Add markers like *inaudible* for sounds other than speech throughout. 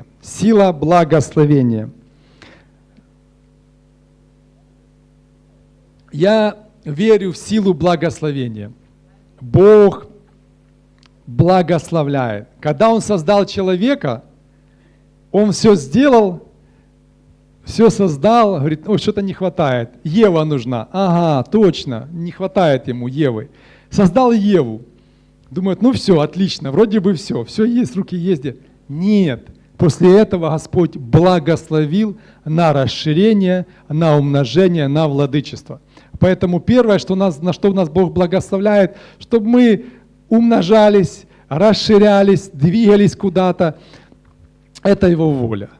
благословения. Сила благословения. Я верю в силу благословения. Бог благословляет. Когда Он создал человека, Он все сделал, все создал, говорит, ой, что-то не хватает. Ева нужна. Ага, точно, не хватает ему Евы. Создал Еву. Думает, ну все, отлично, вроде бы все, все есть, руки ездят. Нет, после этого Господь благословил на расширение, на умножение, на владычество. Поэтому первое, что нас, на что нас Бог благословляет, чтобы мы умножались, расширялись, двигались куда-то. Это Его воля.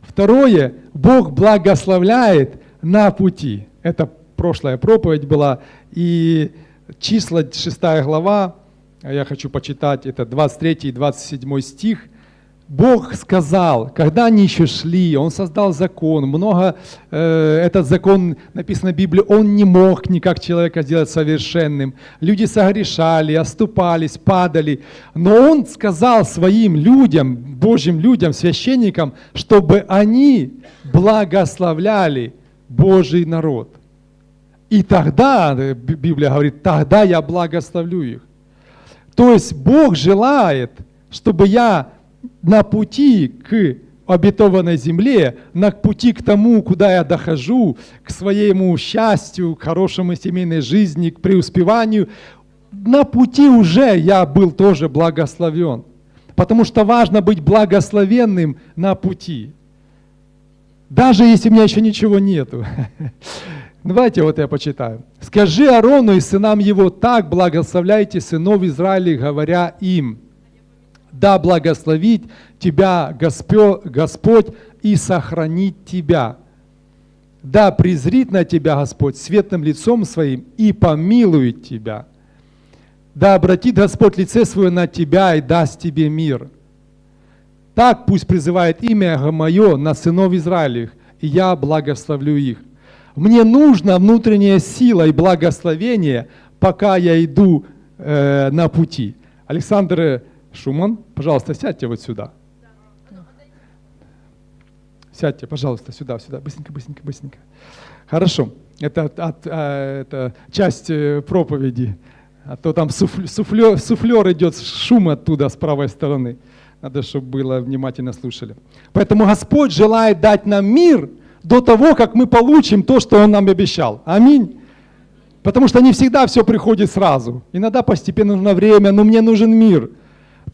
Второе, Бог благословляет на пути. Это прошлая проповедь была. И числа 6 глава, я хочу почитать, это 23 и 27 стих. Бог сказал, когда они еще шли, Он создал закон, много, э, этот закон написано в Библии, Он не мог никак человека сделать совершенным. Люди согрешали, оступались, падали. Но Он сказал своим людям, Божьим людям, священникам, чтобы они благословляли Божий народ. И тогда, Библия говорит, тогда я благословлю их. То есть Бог желает, чтобы я на пути к обетованной земле, на пути к тому, куда я дохожу, к своему счастью, к хорошему семейной жизни, к преуспеванию, на пути уже я был тоже благословен. Потому что важно быть благословенным на пути. Даже если у меня еще ничего нету. *laughs* Давайте вот я почитаю. «Скажи Арону и сынам его так, благословляйте сынов Израиля, говоря им, да благословит тебя Господь и сохранит тебя. Да презрит на тебя Господь светлым лицом своим и помилует тебя. Да обратит Господь лице свое на тебя и даст тебе мир. Так пусть призывает имя Мое на сынов Израилевых, и я благословлю их. Мне нужна внутренняя сила и благословение, пока я иду э, на пути. Александр Шуман, пожалуйста, сядьте вот сюда. Сядьте, пожалуйста, сюда, сюда, быстренько, быстренько, быстренько. Хорошо, это, от, от, а, это часть э, проповеди, а то там суфлер, суфлер, суфлер идет, шум оттуда с правой стороны. Надо, чтобы было внимательно слушали. Поэтому Господь желает дать нам мир до того, как мы получим то, что Он нам обещал. Аминь. Потому что не всегда все приходит сразу. Иногда постепенно нужно время, но мне нужен мир –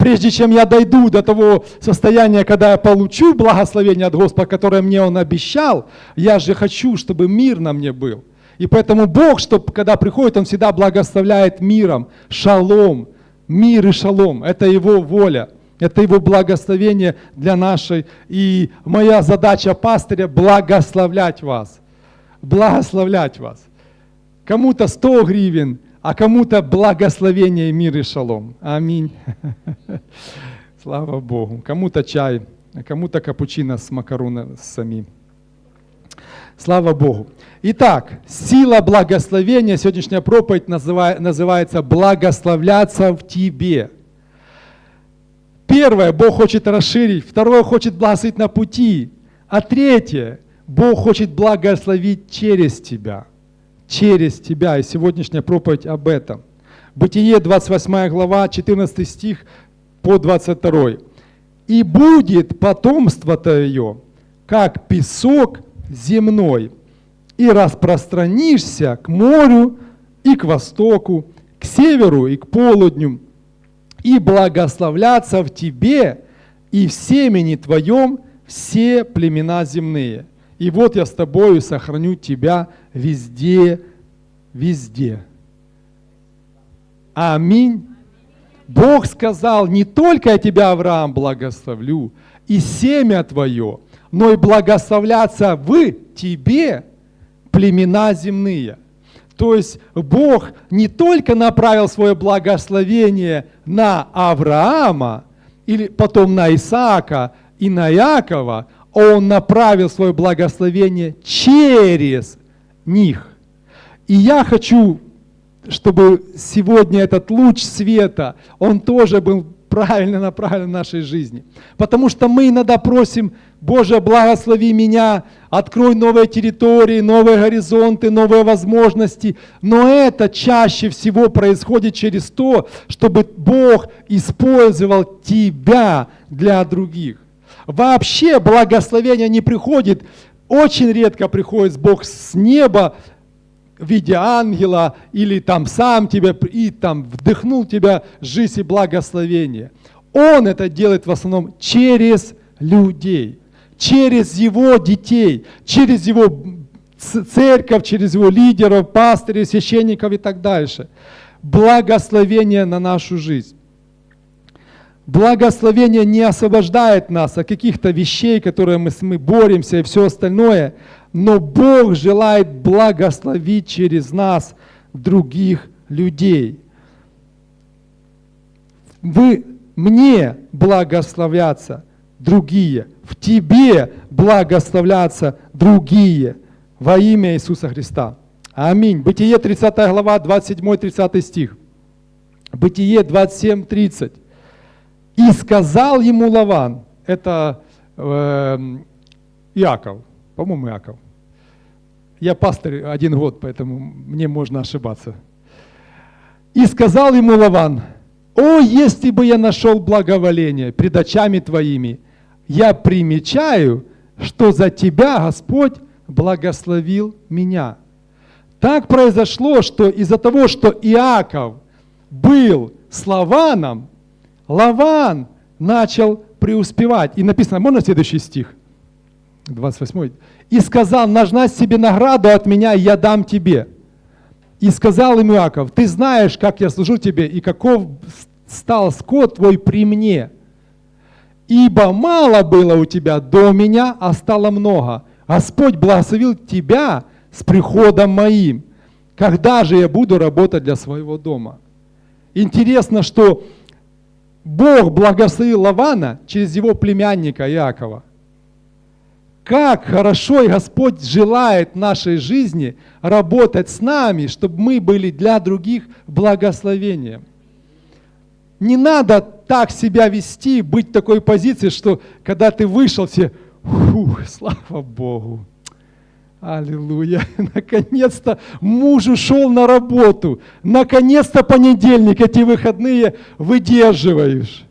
прежде чем я дойду до того состояния, когда я получу благословение от Господа, которое мне Он обещал, я же хочу, чтобы мир на мне был. И поэтому Бог, чтобы, когда приходит, Он всегда благословляет миром, шалом, мир и шалом. Это Его воля, это Его благословение для нашей. И моя задача пастыря – благословлять вас, благословлять вас. Кому-то 100 гривен – а кому-то благословение, мир и шалом. Аминь. *laughs* Слава Богу. Кому-то чай, кому-то капучино с макаронами. Слава Богу. Итак, сила благословения, сегодняшняя проповедь называется «Благословляться в тебе». Первое, Бог хочет расширить. Второе, хочет благословить на пути. А третье, Бог хочет благословить через тебя – через тебя. И сегодняшняя проповедь об этом. Бытие, 28 глава, 14 стих по 22. «И будет потомство твое, как песок земной, и распространишься к морю и к востоку, к северу и к полудню, и благословляться в тебе и в семени твоем все племена земные. И вот я с тобою сохраню тебя везде, везде. Аминь. Бог сказал, не только я тебя, Авраам, благословлю, и семя твое, но и благословляться в тебе племена земные. То есть Бог не только направил свое благословение на Авраама, или потом на Исаака и на Якова, он направил свое благословение через них. И я хочу, чтобы сегодня этот луч света, он тоже был правильно направлен в нашей жизни. Потому что мы иногда просим, Боже, благослови меня, открой новые территории, новые горизонты, новые возможности. Но это чаще всего происходит через то, чтобы Бог использовал тебя для других. Вообще благословение не приходит, очень редко приходит Бог с неба в виде ангела или там сам тебя и там вдохнул тебя жизнь и благословение. Он это делает в основном через людей, через его детей, через его церковь, через его лидеров, пастырей, священников и так дальше. Благословение на нашу жизнь. Благословение не освобождает нас от каких-то вещей, которые мы, мы боремся и все остальное, но Бог желает благословить через нас других людей. Вы мне благословятся другие, в тебе благословлятся другие во имя Иисуса Христа. Аминь. Бытие 30 глава, 27-30 стих. Бытие 27, 30. И сказал ему Лаван, это э, Иаков, по-моему, Иаков. Я пастор один год, поэтому мне можно ошибаться. И сказал ему Лаван, «О, если бы я нашел благоволение пред очами твоими, я примечаю, что за тебя Господь благословил меня». Так произошло, что из-за того, что Иаков был с Лаваном, Лаван начал преуспевать. И написано, можно следующий стих? 28. «И сказал, нажна себе награду от меня, я дам тебе». И сказал им Иаков, ты знаешь, как я служу тебе, и каков стал скот твой при мне. Ибо мало было у тебя до меня, а стало много. Господь благословил тебя с приходом моим. Когда же я буду работать для своего дома? Интересно, что Бог благословил Лавана через его племянника Иакова. Как хорошо и Господь желает нашей жизни работать с нами, чтобы мы были для других благословением. Не надо так себя вести, быть в такой позиции, что когда ты вышел, все, фух, слава Богу, Аллилуйя. *laughs* Наконец-то муж ушел на работу. Наконец-то понедельник, эти выходные выдерживаешь.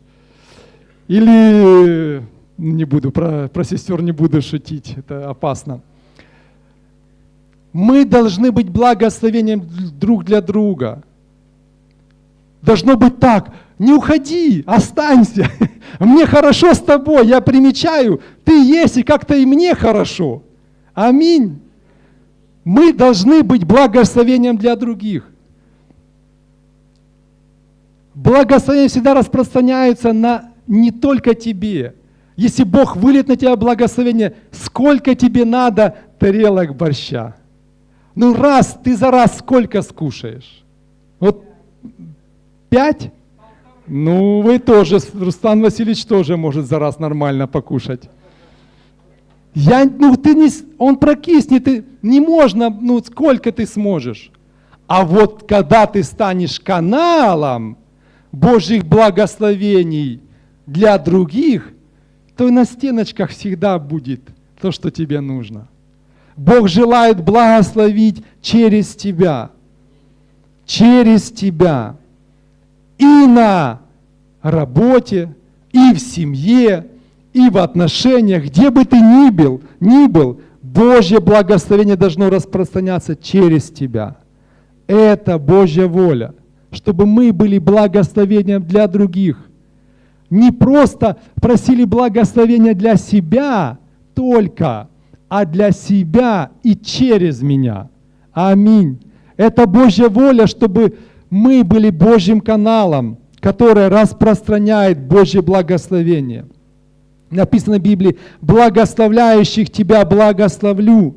Или не буду, про, про сестер не буду шутить, это опасно. Мы должны быть благословением друг для друга. Должно быть так, не уходи, останься. *laughs* Мне хорошо с тобой, я примечаю, ты есть, и как-то и мне хорошо. Аминь. Мы должны быть благословением для других. Благословение всегда распространяется на не только тебе. Если Бог вылет на тебя благословение, сколько тебе надо тарелок борща? Ну раз, ты за раз сколько скушаешь? Вот пять? Ну, вы тоже, Рустам Васильевич тоже может за раз нормально покушать. Я, ну, ты не, он прокиснет, ты, не можно, ну, сколько ты сможешь. А вот когда ты станешь каналом Божьих благословений для других, то на стеночках всегда будет то, что тебе нужно. Бог желает благословить через тебя. Через тебя. И на работе, и в семье, и в отношениях, где бы ты ни был, ни был, Божье благословение должно распространяться через тебя. Это Божья воля, чтобы мы были благословением для других. Не просто просили благословения для себя только, а для себя и через меня. Аминь. Это Божья воля, чтобы мы были Божьим каналом, который распространяет Божье благословение. Написано в Библии, благословляющих тебя благословлю.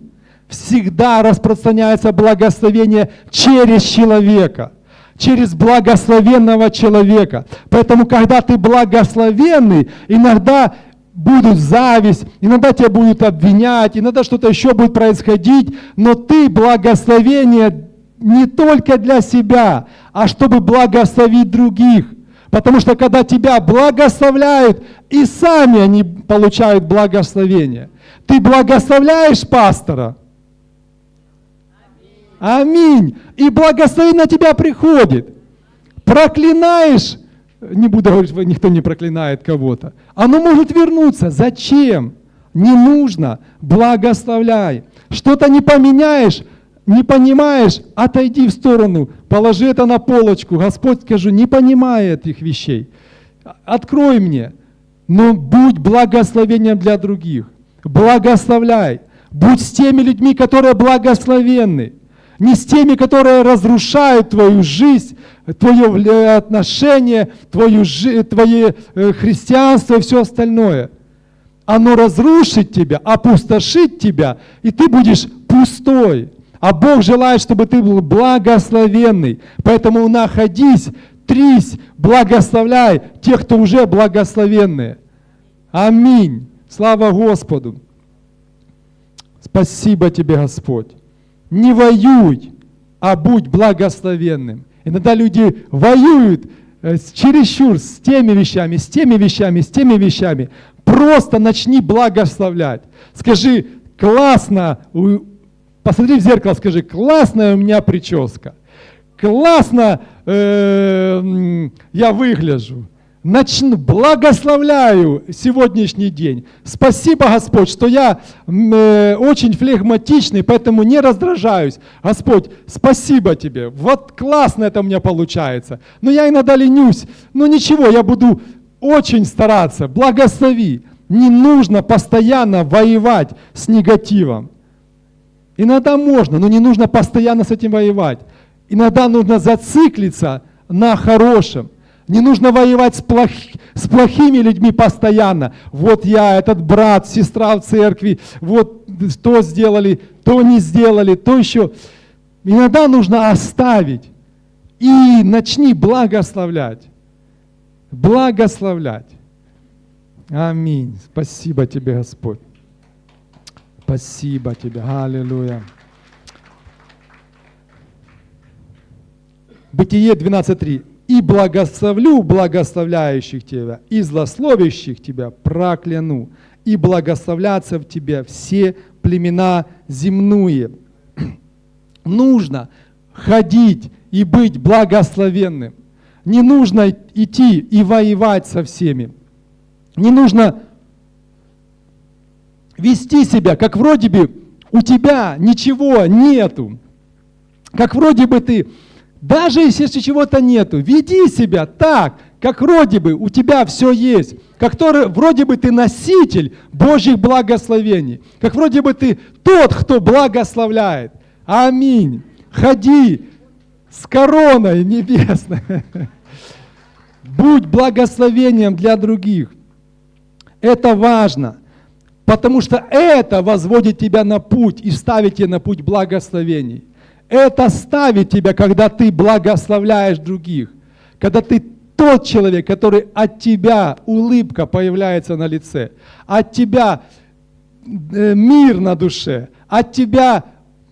Всегда распространяется благословение через человека, через благословенного человека. Поэтому, когда ты благословенный, иногда будут зависть, иногда тебя будут обвинять, иногда что-то еще будет происходить, но ты благословение не только для себя, а чтобы благословить других. Потому что когда тебя благословляют, и сами они получают благословение. Ты благословляешь пастора. Аминь. И благословение на тебя приходит. Проклинаешь, не буду говорить, никто не проклинает кого-то. Оно может вернуться. Зачем? Не нужно. Благословляй. Что-то не поменяешь, не понимаешь, отойди в сторону, положи это на полочку. Господь, скажу, не понимает этих вещей. Открой мне, но будь благословением для других. Благословляй. Будь с теми людьми, которые благословенны. Не с теми, которые разрушают твою жизнь, твое отношение, твою, твое э, христианство и все остальное. Оно разрушит тебя, опустошит тебя, и ты будешь пустой. А Бог желает, чтобы ты был благословенный. Поэтому находись, трись, благословляй тех, кто уже благословенные. Аминь. Слава Господу. Спасибо тебе, Господь. Не воюй, а будь благословенным. Иногда люди воюют э, чересчур с теми вещами, с теми вещами, с теми вещами. Просто начни благословлять. Скажи, классно, Посмотри в зеркало, скажи, классная у меня прическа, классно э, я выгляжу. Начну, благословляю сегодняшний день. Спасибо, Господь, что я э, очень флегматичный, поэтому не раздражаюсь. Господь, спасибо тебе. Вот классно это у меня получается. Но я иногда ленюсь. Но ничего, я буду очень стараться. Благослови. Не нужно постоянно воевать с негативом. Иногда можно, но не нужно постоянно с этим воевать. Иногда нужно зациклиться на хорошем. Не нужно воевать с, плох... с плохими людьми постоянно. Вот я, этот брат, сестра в церкви, вот то сделали, то не сделали, то еще. Иногда нужно оставить и начни благословлять. Благословлять. Аминь. Спасибо тебе, Господь. Спасибо тебе. Аллилуйя. Бытие 12.3. «И благословлю благословляющих тебя, и злословящих тебя прокляну, и благословляться в тебе все племена земные». *clears throat* Нужно ходить и быть благословенным. Не нужно идти и воевать со всеми. Не нужно вести себя, как вроде бы у тебя ничего нету, как вроде бы ты, даже если чего-то нету, веди себя так, как вроде бы у тебя все есть, как то, вроде бы ты носитель Божьих благословений, как вроде бы ты тот, кто благословляет. Аминь. Ходи с короной небесной. *laughs* Будь благословением для других. Это важно. Потому что это возводит тебя на путь и ставит тебя на путь благословений. Это ставит тебя, когда ты благословляешь других. Когда ты тот человек, который от тебя улыбка появляется на лице, от тебя э, мир на душе, от тебя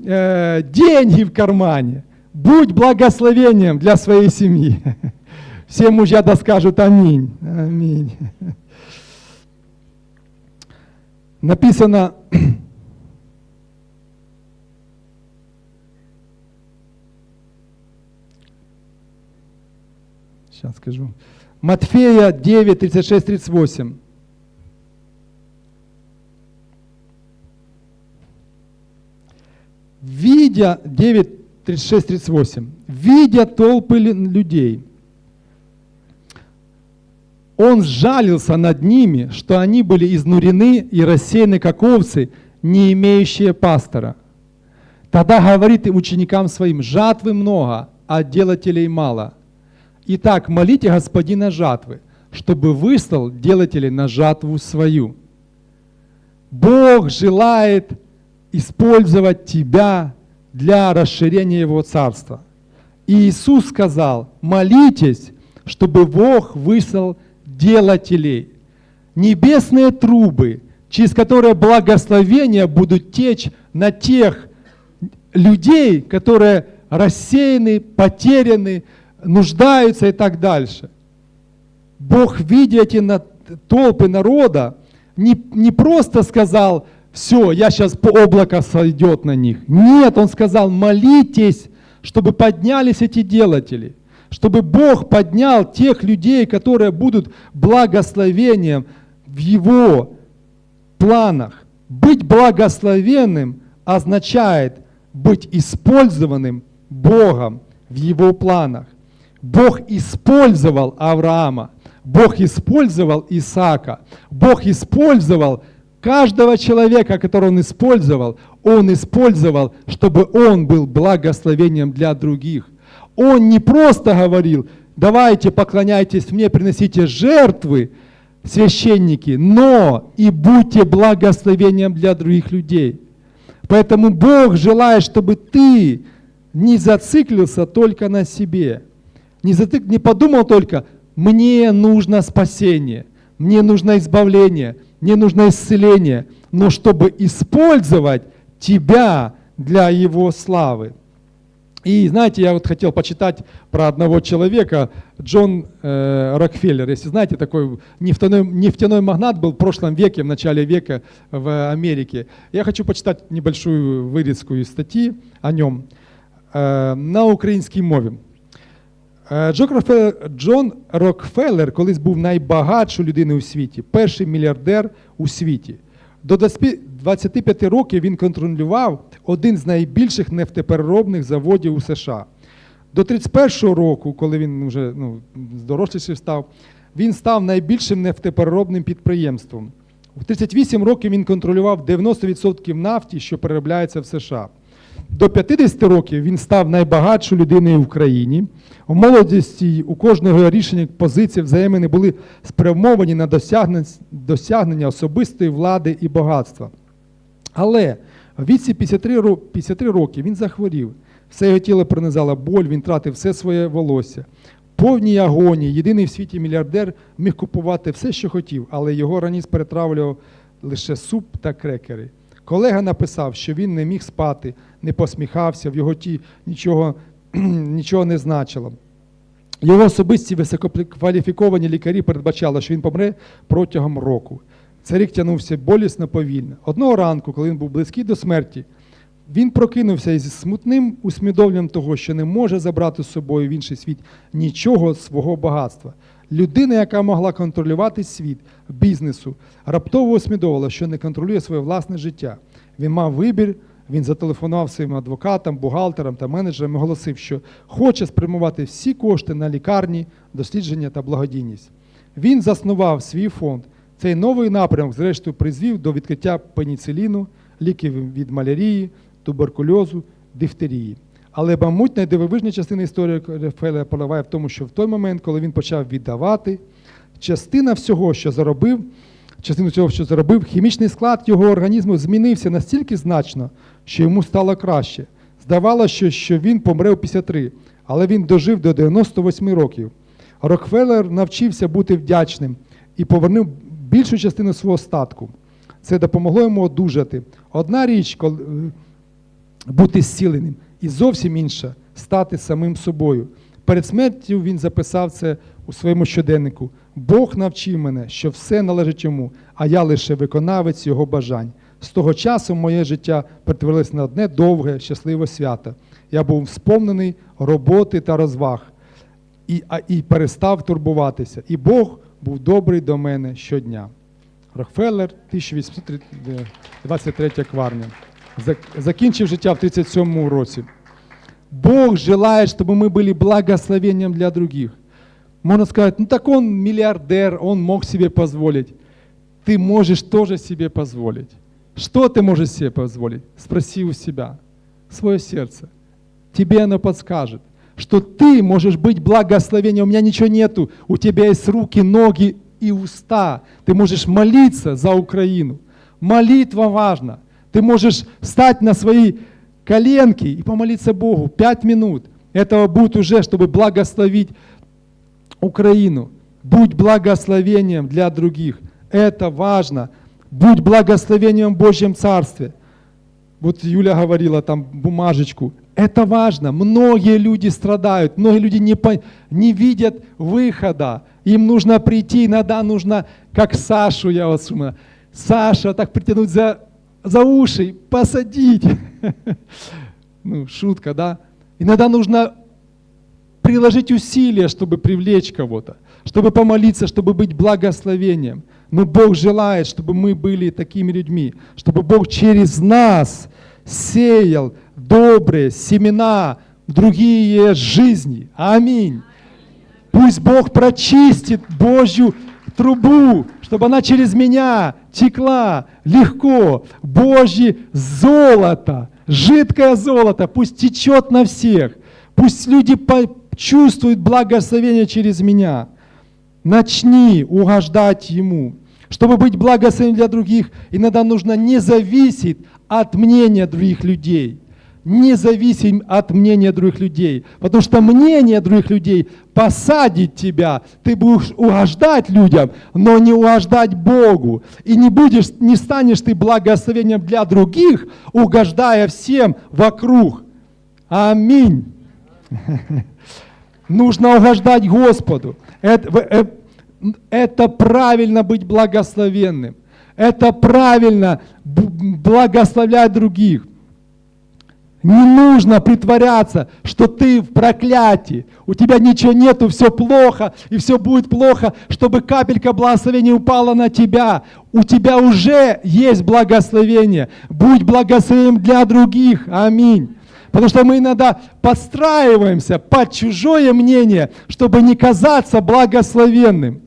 э, деньги в кармане. Будь благословением для своей семьи. *laughs* Все мужья да скажут аминь. Аминь. *laughs* написано, *clears throat* сейчас скажу, Матфея 9, 36, 38. Видя, 9, 36, 38, видя толпы людей, он сжалился над ними, что они были изнурены и рассеяны, как овцы, не имеющие пастора. Тогда говорит ученикам своим, жатвы много, а делателей мало. Итак, молите Господина жатвы, чтобы выслал делателей на жатву свою. Бог желает использовать тебя для расширения Его Царства. И Иисус сказал, молитесь, чтобы Бог выслал делателей, небесные трубы, через которые благословения будут течь на тех людей, которые рассеяны, потеряны, нуждаются и так дальше. Бог, видя эти толпы народа, не, не просто сказал, все, я сейчас по облако сойдет на них. Нет, он сказал, молитесь, чтобы поднялись эти делатели, чтобы Бог поднял тех людей, которые будут благословением в Его планах. Быть благословенным означает быть использованным Богом в Его планах. Бог использовал Авраама, Бог использовал Исаака, Бог использовал каждого человека, которого Он использовал, Он использовал, чтобы он был благословением для других. Он не просто говорил, давайте поклоняйтесь мне, приносите жертвы, священники, но и будьте благословением для других людей. Поэтому Бог желает, чтобы ты не зациклился только на себе, не, зацик- не подумал только, мне нужно спасение, мне нужно избавление, мне нужно исцеление, но чтобы использовать тебя для Его славы. И знаете, я вот хотел почитать про одного человека, Джон э, Рокфеллер. Если знаете, такой нефтяной, нефтяной магнат был в прошлом веке, в начале века в Америке. Я хочу почитать небольшую вырезку из статьи о нем е, на українській мові. Е, Джон Рокфеллер, Джон Рокфеллер колись був найбагатшою людиною у світі, перший мільярдер у світі. До 20 25 років він контролював один з найбільших нефтепереробних заводів у США. До 31 року, коли він вже ну, доросліший став, він став найбільшим нефтепереробним підприємством. У 38 років він контролював 90% нафті, що переробляється в США. До 50 років він став найбагатшою людиною в країні. У молодості у кожного рішення позиції взаємини були спрямовані на досягнення особистої влади і багатства. Але в віці 53 53 роки він захворів. Все його тіло пронизала боль, він тратив все своє волосся. Повній агонії, єдиний в світі мільярдер міг купувати все, що хотів, але його організм перетравлював лише суп та крекери. Колега написав, що він не міг спати, не посміхався, в його ті нічого, *clears throat* нічого не значило. Його особисті висококваліфіковані лікарі передбачали, що він помре протягом року. Цей рік тягнувся болісно повільно. Одного ранку, коли він був близький до смерті, він прокинувся із смутним усвідомленням того, що не може забрати з собою в інший світ нічого свого багатства. Людина, яка могла контролювати світ бізнесу, раптово усвідомила, що не контролює своє власне життя. Він мав вибір, він зателефонував своїм адвокатам, бухгалтерам та менеджерам і оголосив, що хоче спрямувати всі кошти на лікарні, дослідження та благодійність. Він заснував свій фонд. Цей новий напрямок, зрештою, призвів до відкриття пеніциліну, ліків від малярії, туберкульозу, дифтерії. Але, мабуть, найдивовижна частина історії Рокфеллера поливає в тому, що в той момент, коли він почав віддавати, частина всього, що заробив, частину цього, що заробив, хімічний склад його організму змінився настільки значно, що йому стало краще. Здавалося, що він помре у 53, але він дожив до 98 років. Рокфеллер навчився бути вдячним і повернув більшу частину свого статку. Це допомогло йому одужати. Одна річ, е, бути зціленим, і зовсім інша стати самим собою. Перед смертю він записав це у своєму щоденнику. Бог навчив мене, що все належить йому, а я лише виконавець його бажань. З того часу моє життя перетворилось на одне довге, щасливе свято. Я був сповнений роботи та розваг і, а, і перестав турбуватися. І Бог був добрий до мене щодня. Рокфеллер, 1823 кварня. Зак- Закінчив життя в 37 році. Бог желает, чтобы мы были благословением для других. Можно сказать, ну так он миллиардер, он мог себе позволить. Ты можешь тоже себе позволить. Что ты можешь себе позволить? Спроси у себя, свое сердце. Тебе оно подскажет, что ты можешь быть благословением. У меня ничего нету, у тебя есть руки, ноги и уста. Ты можешь молиться за Украину. Молитва важна. Ты можешь встать на свои коленки и помолиться Богу. Пять минут. Этого будет уже, чтобы благословить Украину. Будь благословением для других. Это важно. Будь благословением в Божьем Царстве. Вот Юля говорила там бумажечку. Это важно. Многие люди страдают, многие люди не, не видят выхода. Им нужно прийти, иногда нужно, как Сашу, я вас умею, Саша так притянуть за, за уши, посадить. *laughs* Ну, шутка, да? Иногда нужно приложить усилия, чтобы привлечь кого-то, чтобы помолиться, чтобы быть благословением. Но Бог желает, чтобы мы были такими людьми, чтобы Бог через нас сеял добрые семена в другие жизни. Аминь. Пусть Бог прочистит Божью трубу, чтобы она через меня текла легко. Божье золото, жидкое золото, пусть течет на всех. Пусть люди чувствуют благословение через меня. Начни угождать Ему. Чтобы быть благословением для других, иногда нужно не зависеть от мнения других людей. Не зависим от мнения других людей. Потому что мнение других людей посадит тебя. Ты будешь угождать людям, но не угождать Богу. И не, будешь, не станешь ты благословением для других, угождая всем вокруг. Аминь. *laughs* Нужно угождать Господу. Это, э, это правильно быть благословенным. Это правильно благословлять других. Не нужно притворяться, что ты в проклятии, у тебя ничего нету, все плохо, и все будет плохо, чтобы капелька благословения упала на тебя. У тебя уже есть благословение. Будь благословением для других. Аминь. Потому что мы иногда подстраиваемся под чужое мнение, чтобы не казаться благословенным.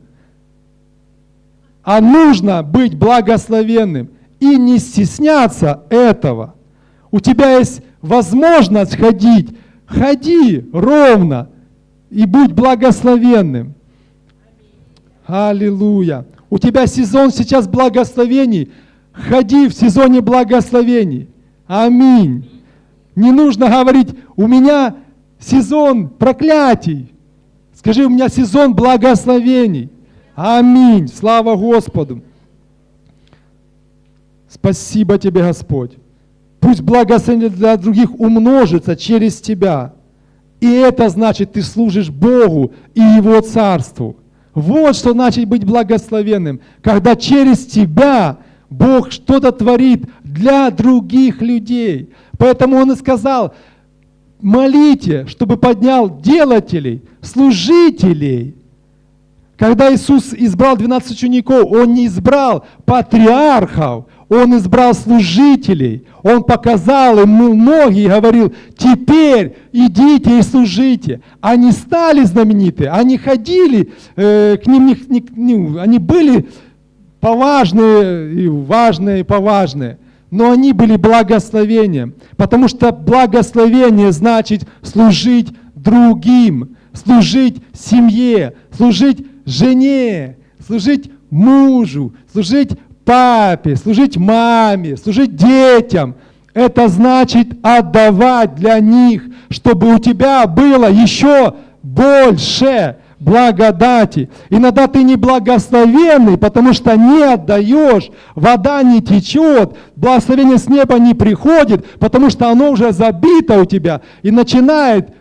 А нужно быть благословенным и не стесняться этого. У тебя есть возможность ходить, ходи ровно и будь благословенным. Аллилуйя. У тебя сезон сейчас благословений. Ходи в сезоне благословений. Аминь. Не нужно говорить, у меня сезон проклятий. Скажи, у меня сезон благословений. Аминь. Слава Господу. Спасибо тебе, Господь. Пусть благословение для других умножится через тебя. И это значит, ты служишь Богу и Его Царству. Вот что значит быть благословенным, когда через тебя Бог что-то творит для других людей. Поэтому Он и сказал, молите, чтобы поднял делателей, служителей. Когда Иисус избрал 12 учеников, Он не избрал патриархов, Он избрал служителей. Он показал им ноги и говорил, теперь идите и служите. Они стали знамениты, они ходили, э, к ним не, не, не, они были поважные и важные и поважные но они были благословением, потому что благословение значит служить другим, служить семье, служить жене, служить мужу, служить папе, служить маме, служить детям. Это значит отдавать для них, чтобы у тебя было еще больше благодати. Иногда ты не благословенный, потому что не отдаешь, вода не течет, благословение с неба не приходит, потому что оно уже забито у тебя и начинает, нач,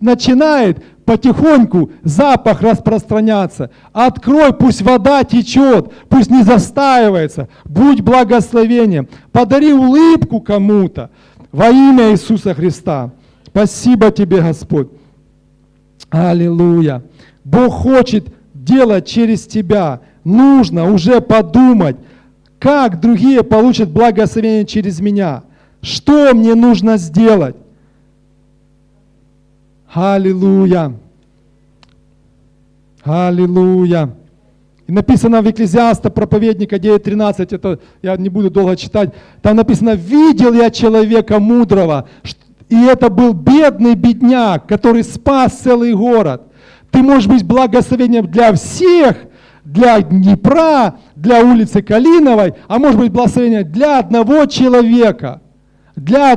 начинает потихоньку запах распространяться. Открой, пусть вода течет, пусть не застаивается. Будь благословением. Подари улыбку кому-то во имя Иисуса Христа. Спасибо тебе, Господь. Аллилуйя. Бог хочет делать через тебя. Нужно уже подумать, как другие получат благословение через меня. Что мне нужно сделать? Аллилуйя. Аллилуйя. И написано в Экклезиаста, проповедника 9.13, это я не буду долго читать, там написано, видел я человека мудрого, и это был бедный бедняк, который спас целый город. Ты можешь быть благословением для всех, для Днепра, для улицы Калиновой, а может быть благословение для одного человека. Для одного